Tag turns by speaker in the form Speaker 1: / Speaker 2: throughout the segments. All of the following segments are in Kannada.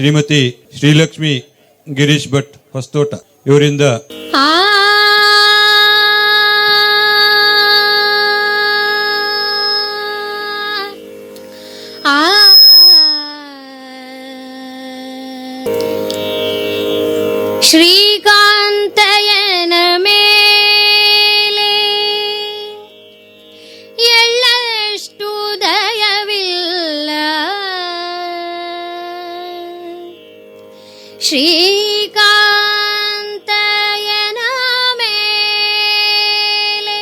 Speaker 1: ಶ್ರೀಮತಿ ಶ್ರೀಲಕ್ಷ್ಮಿ ಗಿರೀಶ್ ಭಟ್ ಹೊಸ್ತೋಟ. ಇವರಿಂದ
Speaker 2: ಶ್ರೀಕಾಂತಯನ ಮೇಲೆ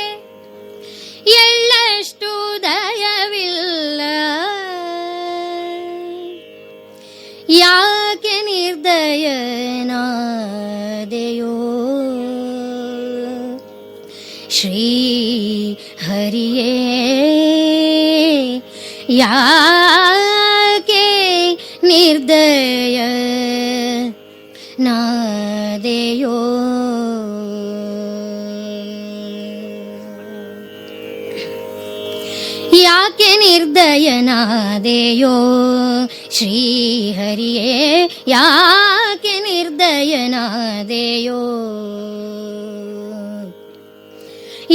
Speaker 2: ಎಳ್ಳಷ್ಟು ದಯವಿಲ್ಲ. ಯಾಕೆ ನಿರ್ದಯನಾದೆಯೋ? ಶ್ರೀ ಹರಿಯೇ ಯಾಕೆ ನಿರ್ದಯ ನಾದೆಯೋ ಯಾಕೆ ನಿರ್ದಯನಾದೆಯೋ ಶ್ರೀಹರಿಯೇ ಯಾಕೆ ನಿರ್ದಯನಾದೆಯೋ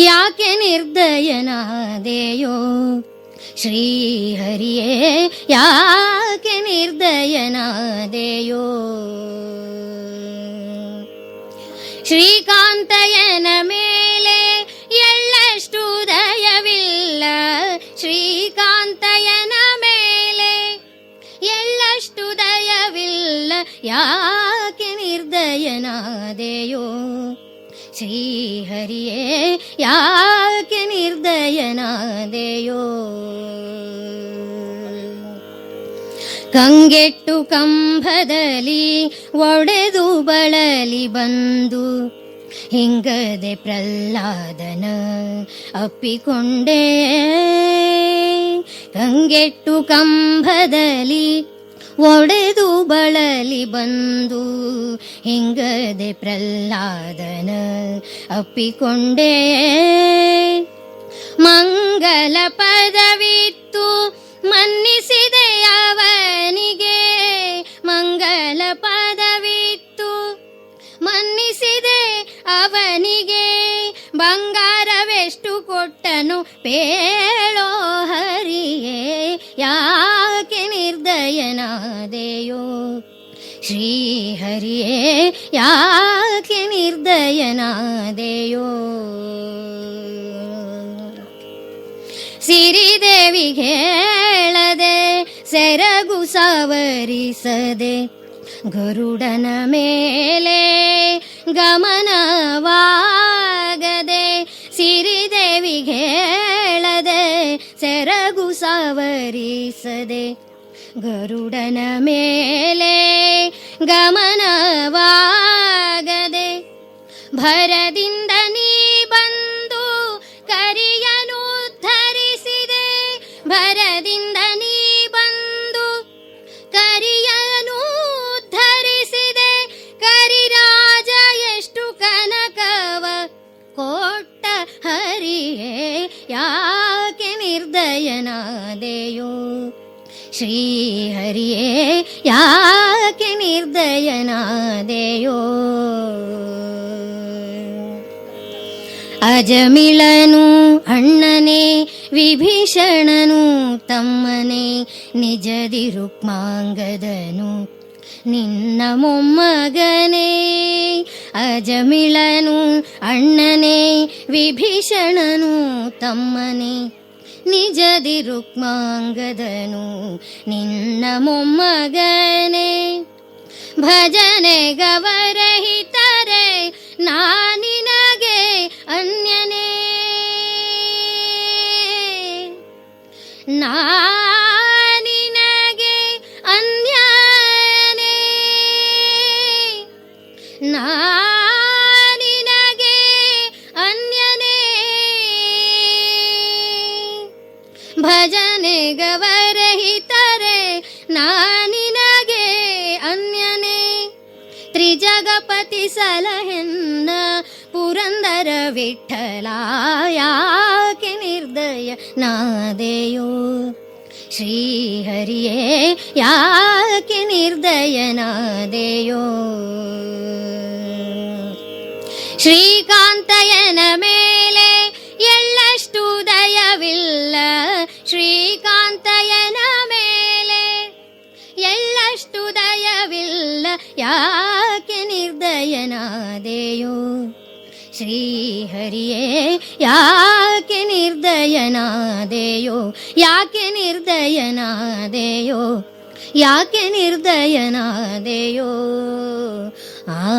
Speaker 2: ಯಾಕೆ ನಿರ್ದಯನಾದೆಯೋ ಶ್ರೀಹರಿಯೇ ಯಾಕೆ ನಿರ್ದಯನಾದೆಯೋ ಶ್ರೀಕಾಂತಯನ ಮೇಲೆ ಎಳ್ಳಷ್ಟು ದಯವಿಲ್ಲ ಶ್ರೀಕಾಂತಯನ ಮೇಲೆ ಎಳ್ಳಷ್ಟು ದಯವಿಲ್ಲ ಯಾಕೆ ನಿರ್ದಯನಾದೆಯೋ ಶ್ರೀಹರಿಯೇ ಯಾಕೆ ನಿರ್ದಯನಾದೆಯೋ ಕಂಗೆಟ್ಟು ಕಂಬದಲ್ಲಿ ಒಡೆದು ಬಳಲಿ ಬಂದು ಹಿಂಗದೆ ಪ್ರಹ್ಲಾದನ ಅಪ್ಪಿಕೊಂಡೆ. ಕಂಗೆಟ್ಟು ಕಂಬದಲ್ಲಿ ಒಡೆದು ಬಳಲಿ ಬಂದು ಹಿಂಗದೆ ಪ್ರಹ್ಲಾದನ ಅಪ್ಪಿಕೊಂಡೆ. ಮಂಗಲ ಪದವಿತ್ತು ಮನ್ನಿಸಿದೆ ಅವನಿಗೆ ಮಂಗಲ ಪದವಿತ್ತು ಮನ್ನಿಸಿದೆ ಅವನಿಗೆ, ಬಂಗಾರವೆಷ್ಟು ಕೊಟ್ಟನು ಪೇಳೋ ಹರಿಯೇ, ಯಾಕೆ ನಿರ್ದಯನಾದೆಯೋ? ಶ್ರೀಹರಿಯೇ, ಯಾಕೆ ನಿರ್ದಯನಾದೆಯೋ? ಸಿರಿದೇವಿಗೆ ಹೇಳದೆ, ಸೆರಗು ಸವರಿಸದೆ ಗರುಡನ ಮೇಲೆ ಗಮನವಾಗದೆ ಸಿರಿದೇವಿಗೆ ಹೇಳದೆ ಸೆರಗು ಸವರಿಸದೆ ಗರುಡನ ಮೇಲೆ ಗಮನವಾಗದೆ ಭರದಿಂದ ನೀ ಬಂದು ಕರಿಯನು ಧರಿಸಿದೆ ಭರದಿಂದ ನೀ ಯಾಕೆ ನಿರ್ದಯನಾದೆಯೋ ಶ್ರೀಹರಿಯೇ ಯಾಕೆ ನಿರ್ದಯನಾದೆಯೋ ಅಜಮಿಳನು ಅಣ್ಣನೇ ವಿಭೀಷಣನು ತಮ್ಮನೇ ನಿಜದಿ ರುಕ್ಮಾಂಗದನು ನಿನ್ನ ಮೊಮ್ಮಗನೇ ಅಜಮಿಳನು ಅಣ್ಣನೇ ವಿಭೀಷಣನು ತಮ್ಮನೇ. ನಿಜದಿ ರುಕ್ಮಾಂಗದನು ನಿನ್ನ ಮೊಮ್ಮಗನೇ. ಭಜನೆ ಗವರಹಿತರೆ ಭಜನೆ ಗವರಹಿತರೆ ನಾನಿನಗೆ ಅನ್ಯನೆ. ತ್ರಿಜಗಪತಿ ಸಲಹೆನ್ನ ಪುರಂದರ ವಿಠಲ ಯಾಕೆ ನಿರ್ದಯ ನಾದೆಯೋ. ಶ್ರೀಹರಿಯೇ, ಯಾಕೆ ನಿರ್ದಯನಾದೆಯೋ ಶ್ರೀಕಾಂತಯನ ಮೇಲೆ ಯಾಕೆ ನಿರ್ದಯನಾದೆಯೋ? ಶ್ರೀಹರಿಯೇ ಯಾಕೆ ನಿರ್ದಯನಾದೆಯೋ? ಯಾಕೆ ನಿರ್ದಯನಾದೆಯೋ? ಯಾಕೆ ನಿರ್ದಯನಾದೆಯೋ? ಆ